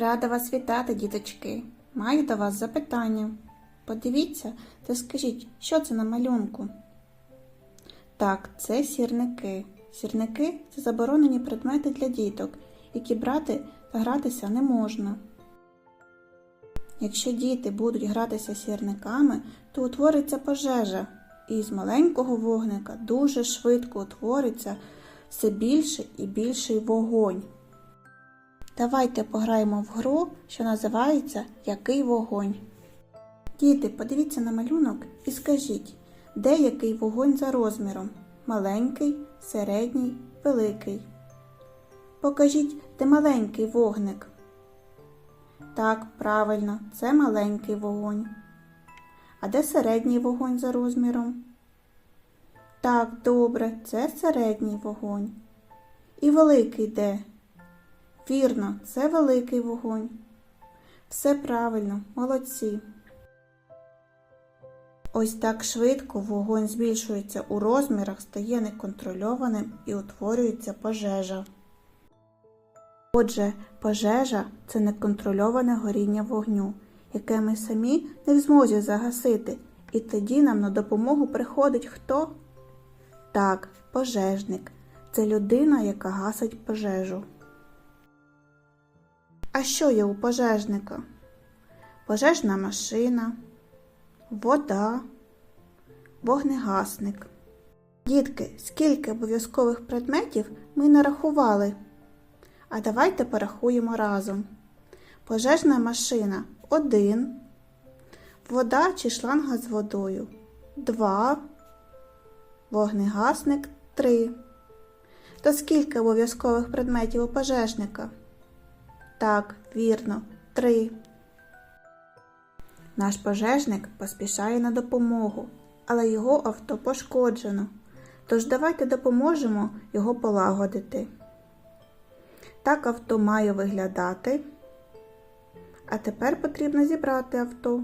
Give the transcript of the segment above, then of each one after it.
Рада вас вітати, діточки. Маю до вас запитання. Подивіться та скажіть, що це на малюнку? Так, це сірники. Сірники це заборонені предмети для діток, які брати та гратися не можна. Якщо діти будуть гратися сірниками, то утвориться пожежа, і з маленького вогника дуже швидко утвориться все більше і більший вогонь. Давайте пограємо в гру, що називається Який вогонь. Діти, подивіться на малюнок і скажіть, де який вогонь за розміром? Маленький, середній, великий. Покажіть, де маленький вогник. Так, правильно, це маленький вогонь. А де середній вогонь за розміром? Так, добре, це середній вогонь. І великий де? Вірно, це великий вогонь. Все правильно, молодці. Ось так швидко вогонь збільшується у розмірах, стає неконтрольованим і утворюється пожежа. Отже, пожежа це неконтрольоване горіння вогню, яке ми самі не в змозі загасити, і тоді нам на допомогу приходить хто? Так, пожежник. Це людина, яка гасить пожежу. А що є у пожежника? Пожежна машина, вода, вогнегасник. Дітки, скільки обов'язкових предметів ми нарахували? А давайте порахуємо разом. Пожежна машина 1, вода чи шланга з водою 2, вогнегасник 3. То скільки обов'язкових предметів у пожежника? Так, вірно, 3. Наш пожежник поспішає на допомогу, але його авто пошкоджено. Тож давайте допоможемо його полагодити. Так авто має виглядати. А тепер потрібно зібрати авто.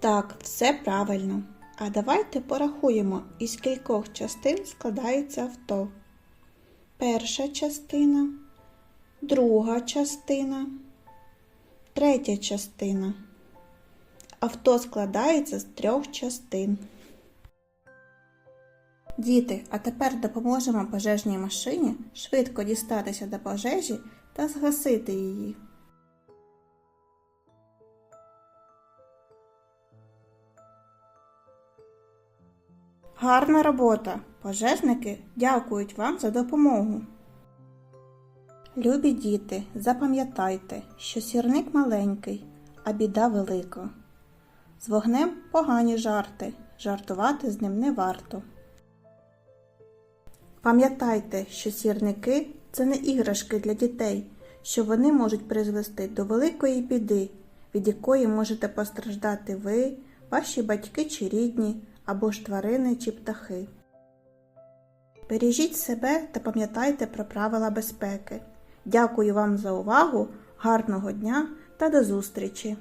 Так, все правильно. А давайте порахуємо, із кількох частин складається авто. Перша частина, друга частина, третя частина. Авто складається з трьох частин. Діти, а тепер допоможемо пожежній машині швидко дістатися до пожежі та згасити її. Гарна робота! Пожежники дякують вам за допомогу. Любі діти, запам'ятайте, що сірник маленький, а біда велика. З вогнем погані жарти, жартувати з ним не варто. Пам'ятайте, що сірники це не іграшки для дітей, що вони можуть призвести до великої біди, від якої можете постраждати ви, ваші батьки чи рідні, або ж тварини чи птахи. Бережіть себе та пам'ятайте про правила безпеки. Дякую вам за увагу, гарного дня та до зустрічі!